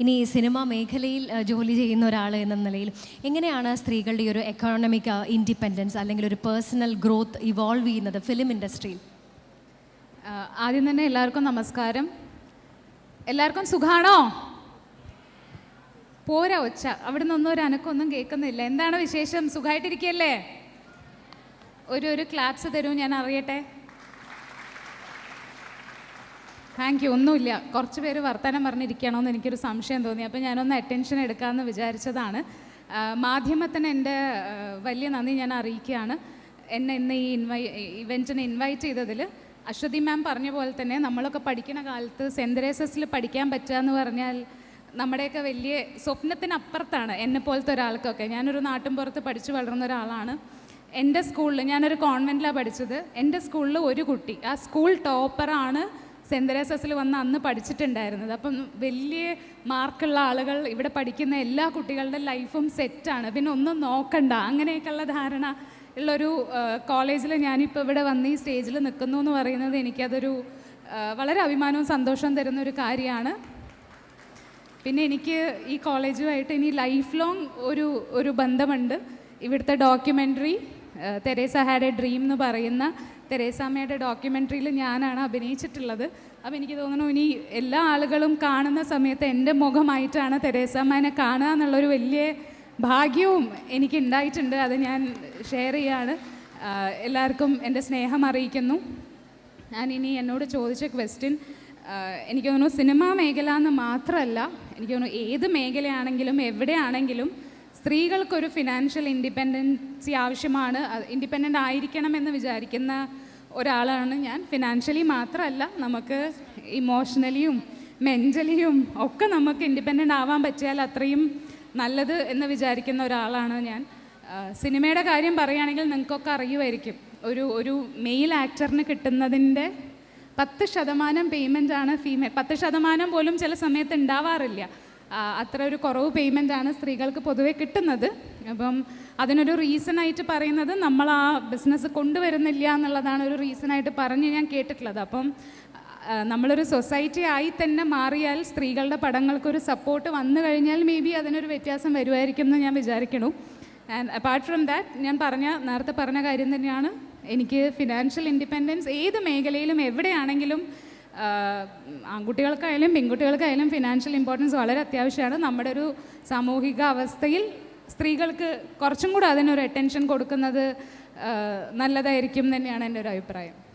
ഇനി സിനിമാ മേഖലയിൽ ജോലി ചെയ്യുന്ന ഒരാൾ എന്ന നിലയിൽ എങ്ങനെയാണ് സ്ത്രീകളുടെ ഒരു എക്കോണമിക് ഇൻഡിപെൻഡൻസ് അല്ലെങ്കിൽ ഒരു പേഴ്സണൽ ഗ്രോത്ത് ഇവോൾവ് ചെയ്യുന്നത് ഫിലിം ഇൻഡസ്ട്രിയിൽ ആദ്യം തന്നെ എല്ലാവർക്കും നമസ്കാരം. എല്ലാവർക്കും സുഖാണോ? പോരാ ഒച്ച. അവിടെ നിന്നൊന്നും ഒരു അനക്കൊന്നും കേൾക്കുന്നില്ല. എന്താണ് വിശേഷം? സുഖമായിട്ടിരിക്കല്ലേ ഒരു ഒരു ക്ലാപ്സ് തരൂ ഞാൻ അറിയട്ടെ? താങ്ക് യു ഒന്നുമില്ല. കുറച്ച് പേര് വർത്തമാനം പറഞ്ഞിരിക്കണമെന്ന് എനിക്കൊരു സംശയം തോന്നി. അപ്പോൾ ഞാനൊന്ന് അറ്റൻഷൻ എടുക്കാമെന്ന് വിചാരിച്ചതാണ്. മാധ്യമത്തിന് എന്റെ വലിയ നന്ദി ഞാൻ അറിയിക്കുകയാണ്. എന്നെ ഇന്ന് ഈ ഇൻവൈ ഇവന്റിന് ഇൻവൈറ്റ് ചെയ്തതിൽ അശ്വതി മാം പറഞ്ഞ പോലെ തന്നെ നമ്മളൊക്കെ പഠിക്കുന്ന കാലത്ത് സെന്റ് തെരേസസിൽ പഠിക്കാൻ പറ്റുക എന്ന് പറഞ്ഞാൽ നമ്മുടെയൊക്കെ വലിയ സ്വപ്നത്തിനപ്പുറത്താണ് എന്നെ പോലത്തെ ഒരാൾക്കൊക്കെ. ഞാനൊരു നാട്ടിൻപുറത്ത് പഠിച്ചു വളർന്ന ഒരാളാണ്. എന്റെ സ്കൂളിൽ ഞാനൊരു കോൺവെന്റിലാണ് പഠിച്ചത്. എന്റെ സ്കൂളിൽ ഒരു കുട്ടി. ആ സ്കൂൾ ടോപ്പറാണ് സെന്റ് തെരേസസിൽ വന്ന് അന്ന് പഠിച്ചിട്ടുണ്ടായിരുന്നത്. അപ്പം വലിയ മാർക്കുള്ള ആളുകൾ ഇവിടെ പഠിക്കുന്ന എല്ലാ കുട്ടികളുടെ ലൈഫും സെറ്റാണ്. പിന്നെ ഒന്നും നോക്കണ്ട. അങ്ങനെയൊക്കെയുള്ള ധാരണ ഉള്ളൊരു കോളേജിൽ ഞാനിപ്പോൾ ഇവിടെ വന്ന് ഈ സ്റ്റേജിൽ നിൽക്കുന്നു എന്ന് പറയുന്നത് എനിക്കതൊരു വളരെ അഭിമാനവും സന്തോഷവും തരുന്ന ഒരു കാര്യമാണ്. പിന്നെ എനിക്ക് ഈ കോളേജുമായിട്ട് ഇനി ലൈഫ് ലോങ് ഒരു ഒരു ബന്ധമുണ്ട്. ഇവിടുത്തെ documentary Teresa had a dream എന്ന് പറയുന്ന തെരേസാമ്മയുടെ ഡോക്യുമെന്ററിയിൽ ഞാനാണ് അഭിനയിച്ചിട്ടുള്ളത്. അപ്പോൾ എനിക്ക് തോന്നുന്നു ഇനി എല്ലാ ആളുകളും കാണുന്ന സമയത്ത് എന്റെ മുഖമായിട്ടാണ് തെരേസാമ്മേനെ കാണുക എന്നുള്ളൊരു വലിയ ഭാഗ്യവും എനിക്ക് ഉണ്ടായിട്ടുണ്ട് അത് ഞാൻ ഷെയർ ചെയ്യാണ്. എല്ലാവർക്കും എന്റെ സ്നേഹം അറിയിക്കുന്നു. ഞാൻ ഇനി എന്നോട് ചോദിച്ച ക്വസ്റ്റ്യൻ എനിക്ക് തോന്നുന്നു സിനിമാ മേഖല എന്ന് മാത്രമല്ല എനിക്ക് തോന്നുന്നു ഏത് മേഖലയാണെങ്കിലും എവിടെയാണെങ്കിലും സ്ത്രീകൾക്കൊരു ഫിനാൻഷ്യൽ ഇൻഡിപെൻഡൻസി ആവശ്യമാണ്. ഇൻഡിപെൻഡന്റ് ആയിരിക്കണം എന്ന് വിചാരിക്കുന്ന ഒരാളാണ് ഞാൻ. ഫിനാൻഷ്യലി മാത്രമല്ല നമുക്ക് ഇമോഷണലിയും മെന്റലിയും ഒക്കെ നമുക്ക് ഇൻഡിപെൻഡന്റ് ആവാൻ പറ്റിയാൽ അത്രയും നല്ലത് എന്ന് വിചാരിക്കുന്ന ഒരാളാണ് ഞാൻ. സിനിമയുടെ കാര്യം പറയുകയാണെങ്കിൽ നിങ്ങൾക്കൊക്കെ അറിയുമായിരിക്കും. ഒരു ഒരു മെയിൽ ആക്ടറിന് കിട്ടുന്നതിന്റെ പത്ത് ശതമാനം പേയ്മെന്റ് ആണ് ഫീമെയിൽ പത്ത് ശതമാനം പോലും ചില സമയത്ത് ഉണ്ടാവാറില്ല. അത്ര ഒരു കുറവ് പേയ്മെന്റ് ആണ് സ്ത്രീകൾക്ക് പൊതുവെ കിട്ടുന്നത്. അപ്പം അതിനൊരു റീസണായിട്ട് പറയുന്നത് നമ്മൾ ആ ബിസിനസ് കൊണ്ടുവരുന്നില്ല എന്നുള്ളതാണ് ഒരു റീസണായിട്ട് പറഞ്ഞ് ഞാൻ കേട്ടിട്ടുള്ളത്. അപ്പം നമ്മളൊരു സൊസൈറ്റി ആയി തന്നെ മാറിയാൽ സ്ത്രീകളുടെ പടങ്ങൾക്കൊരു സപ്പോർട്ട് വന്നു കഴിഞ്ഞാൽ മേ ബി അതിനൊരു വ്യത്യാസം വരുമായിരിക്കും എന്ന് ഞാൻ വിചാരിക്കണു ആൻഡ് അപ്പാർട്ട് ഫ്രം ദാറ്റ് ഞാൻ പറഞ്ഞ നേരത്തെ പറഞ്ഞ കാര്യം തന്നെയാണ്. എനിക്ക് ഫിനാൻഷ്യൽ ഇൻഡിപെൻഡൻസ് ഏത് മേഖലയിലും എവിടെയാണെങ്കിലും ആൺകുട്ടികൾക്കായാലും പെൺകുട്ടികൾക്കായാലും ഫിനാൻഷ്യൽ ഇമ്പോർട്ടൻസ് വളരെ അത്യാവശ്യമാണ്. നമ്മുടെ ഒരു സാമൂഹിക അവസ്ഥയിൽ സ്ത്രീകൾക്ക് കുറച്ചും കൂടെ അതിനൊരു അറ്റൻഷൻ കൊടുക്കുന്നത് നല്ലതായിരിക്കും തന്നെയാണ് എന്റെ ഒരു അഭിപ്രായം.